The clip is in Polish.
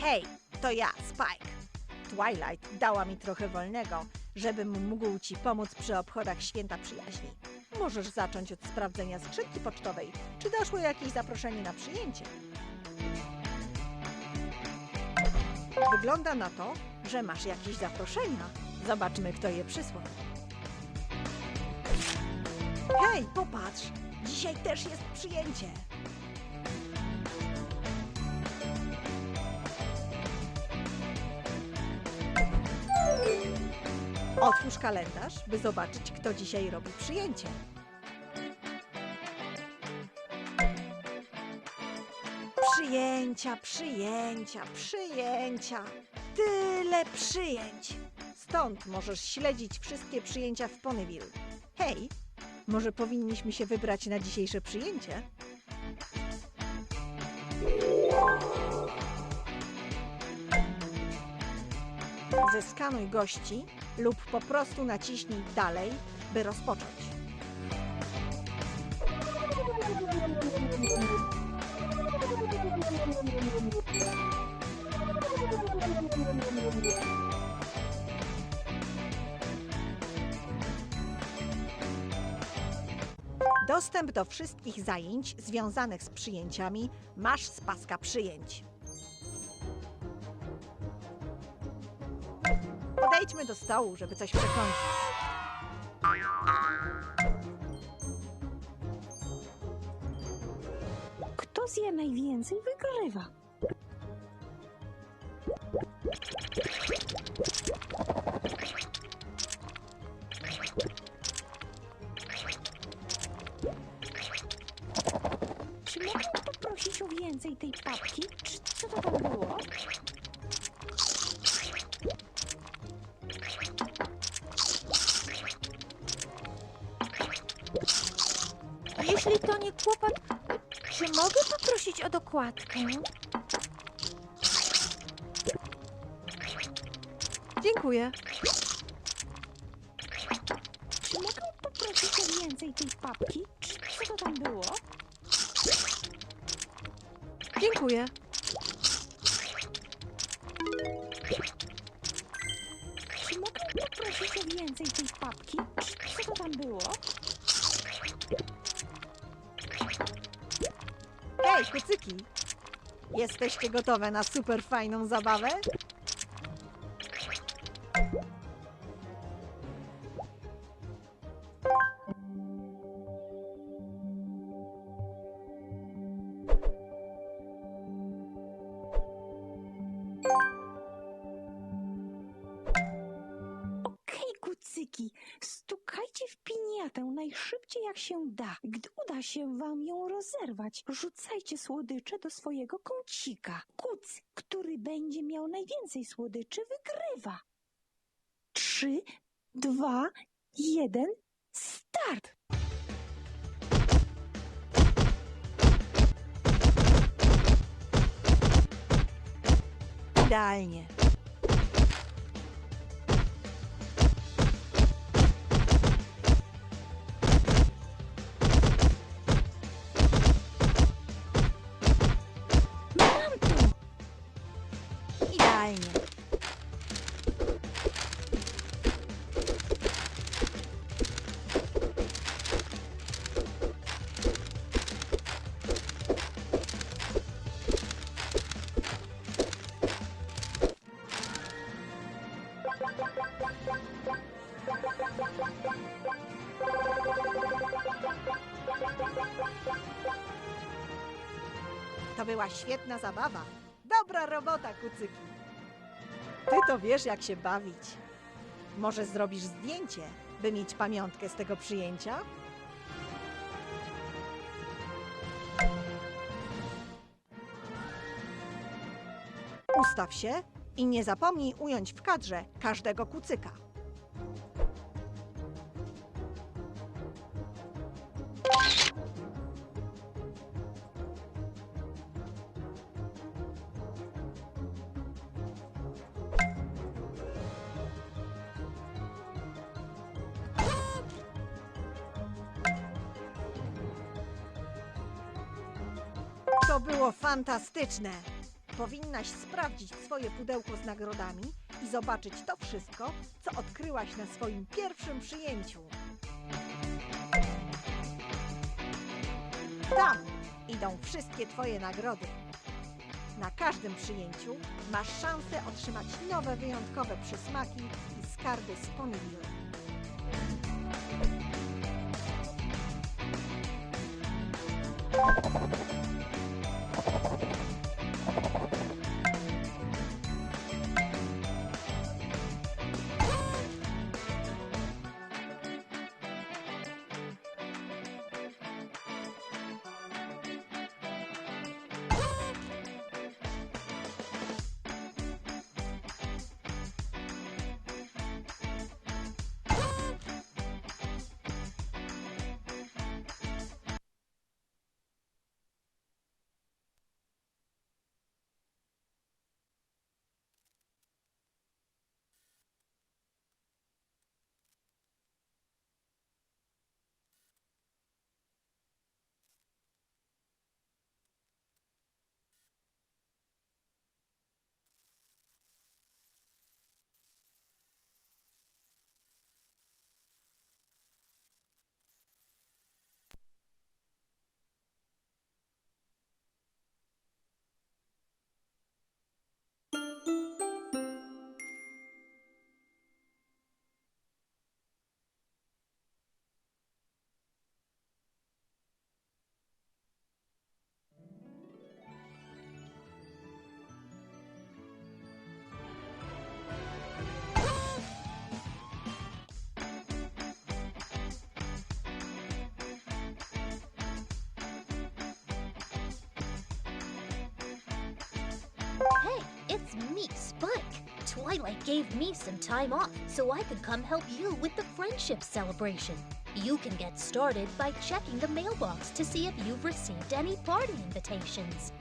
Hej, to ja, Spike. Twilight dała mi trochę wolnego, żebym mógł ci pomóc przy obchodach święta przyjaźni. Możesz zacząć od sprawdzenia skrzynki pocztowej, czy doszło jakieś zaproszenie na przyjęcie. Wygląda na to, że masz jakieś zaproszenia. Zobaczmy, kto je przysłał. Hej, popatrz! Dzisiaj też jest przyjęcie. Otwórz kalendarz, by zobaczyć, kto dzisiaj robi przyjęcie. Przyjęcia, przyjęcia, przyjęcia. Tyle przyjęć. Stąd możesz śledzić wszystkie przyjęcia w Ponyville. Hej, może powinniśmy się wybrać na dzisiejsze przyjęcie? Zeskanuj gości lub po prostu naciśnij dalej, by rozpocząć. Dostęp do wszystkich zajęć związanych z przyjęciami masz z paska przyjęć. Podejdźmy do stołu, żeby coś przekończyć. Kto zje najwięcej, wygrywa. Czy mogę poprosić o więcej tej papki? Czy co to tam było? Kłopot, czy mogę poprosić o dokładkę? Dziękuję. Czy mogę poprosić o więcej tej papki? Czy co to tam było? Dziękuję. Czy mogę poprosić o więcej tej papki? Czy co to tam było? Hej, kucyki! Jesteście gotowe na super fajną zabawę? Okej, kucyki, stukajcie w piniatę najszybciej jak się da. Gdy uda się wam ją rozerwać, rzucajcie słodycze do swojego kącika. Kuc, który będzie miał najwięcej słodyczy, wygrywa. Trzy, dwa, jeden, start! Idealnie. To była świetna zabawa. Dobra robota, kucyki. Ty to wiesz, jak się bawić. Może zrobisz zdjęcie, by mieć pamiątkę z tego przyjęcia? Ustaw się i nie zapomnij ująć w kadrze każdego kucyka. To było fantastyczne. powinnaś sprawdzić swoje pudełko z nagrodami i zobaczyć to wszystko, co odkryłaś na swoim pierwszym przyjęciu. Tam idą wszystkie Twoje nagrody. Na każdym przyjęciu masz szansę otrzymać nowe wyjątkowe przysmaki i skarby z Ponyville. Hey, It's me, Spike. Twilight gave me some time off so I could come help you with the friendship celebration. You can get started by checking the mailbox to see if you've received any party invitations.